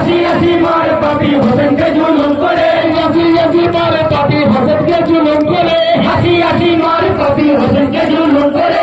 আসি আসি মার পাপি হোসেনকে জুলুম করে। আসি আসি মার পাপি হোসেনকে জুলুম করে। আসি আসি মার পাপি হোসেনকে জুলুম করে।